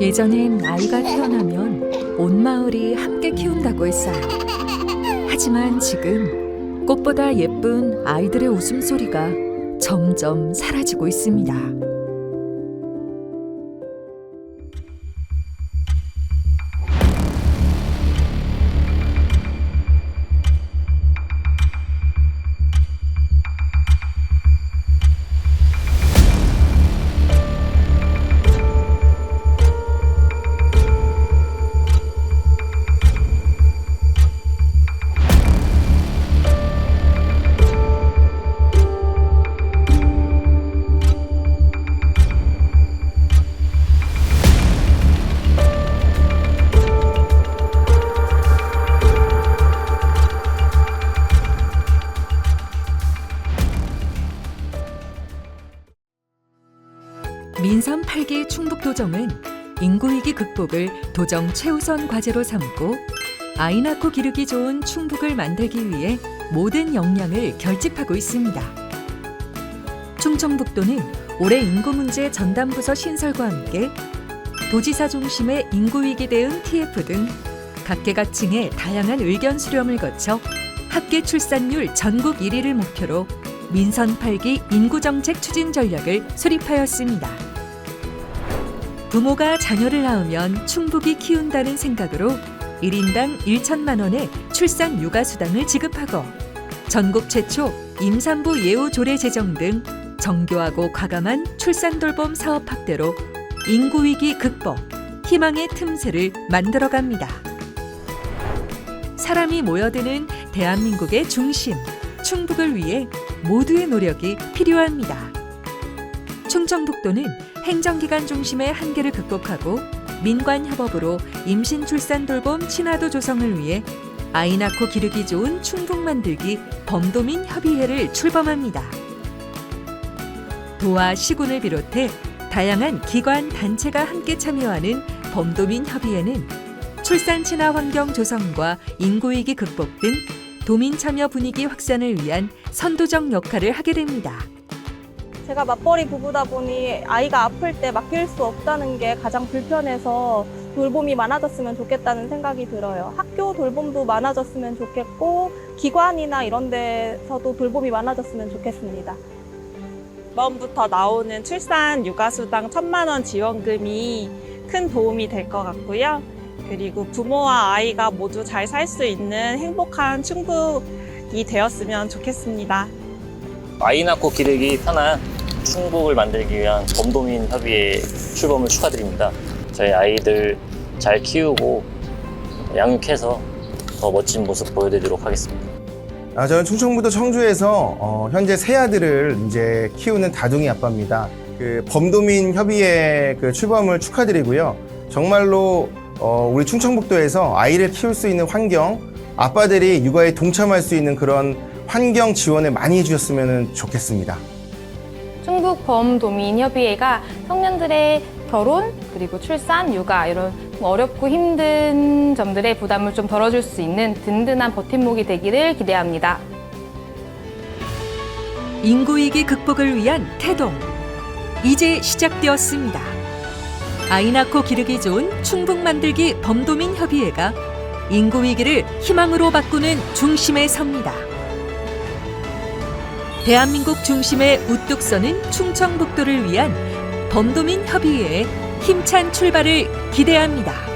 예전엔 아이가 태어나면 온 마을이 함께 키운다고 했어요. 하지만 지금 꽃보다 예쁜 아이들의 웃음소리가 점점 사라지고 있습니다. 민선 8기 충북도정은 인구위기 극복을 도정 최우선 과제로 삼고 아이 낳고 기르기 좋은 충북을 만들기 위해 모든 역량을 결집하고 있습니다. 충청북도는 올해 인구 문제 전담 부서 신설과 함께 도지사 중심의 인구위기 대응 TF 등 각계각층의 다양한 의견 수렴을 거쳐 합계 출산율 전국 1위를 목표로 민선 8기 인구정책 추진 전략을 수립하였습니다. 부모가 자녀를 낳으면 충북이 키운다는 생각으로 1인당 1천만 원의 출산 육아 수당을 지급하고 전국 최초 임산부 예우 조례 제정 등 정교하고 과감한 출산 돌봄 사업 확대로 인구 위기 극복, 희망의 틈새를 만들어 갑니다. 사람이 모여드는 대한민국의 중심, 충북을 위해 모두의 노력이 필요합니다. 충청북도는 행정기관 중심의 한계를 극복하고 민관 협업으로 임신 출산 돌봄 친화도 조성을 위해 아이 낳고 기르기 좋은 충북 만들기 범도민 협의회를 출범합니다. 도와 시군을 비롯해 다양한 기관 단체가 함께 참여하는 범도민 협의회는 출산 친화 환경 조성과 인구 위기 극복 등 도민 참여 분위기 확산을 위한 선도적 역할을 하게 됩니다. 제가 맞벌이 부부다 보니 아이가 아플 때 맡길 수 없다는 게 가장 불편해서 돌봄이 많아졌으면 좋겠다는 생각이 들어요. 학교 돌봄도 많아졌으면 좋겠고 기관이나 이런 데서도 돌봄이 많아졌으면 좋겠습니다. 이번부터 나오는 출산 육아수당 천만 원 지원금이 큰 도움이 될 것 같고요. 그리고 부모와 아이가 모두 잘 살 수 있는 행복한 충북이 되었으면 좋겠습니다. 아이 낳고 기르기 편한 충북을 만들기 위한 범도민 협의회 출범을 축하드립니다. 저희 아이들 잘 키우고 양육해서 더 멋진 모습 보여드리도록 하겠습니다. 아, 저는 충청북도 청주에서 어, 현재 세 아들을 이제 키우는 다둥이 아빠입니다. 그 범도민 협의회 그 출범을 축하드리고요. 정말로 어, 우리 충청북도에서 아이를 키울 수 있는 환경, 아빠들이 육아에 동참할 수 있는 그런 환경 지원을 많이 해주셨으면 좋겠습니다. 충북 범도민협의회가 청년들의 결혼 그리고 출산, 육아 이런 좀 어렵고 힘든 점들의 부담을 좀 덜어줄 수 있는 든든한 버팀목이 되기를 기대합니다. 인구위기 극복을 위한 태동 이제 시작되었습니다. 아이 낳고 기르기 좋은 충북 만들기 범도민 협의회가 인구 위기를 희망으로 바꾸는 중심에 섭니다. 대한민국 중심에 우뚝 서는 충청북도를 위한 범도민 협의회의 힘찬 출발을 기대합니다.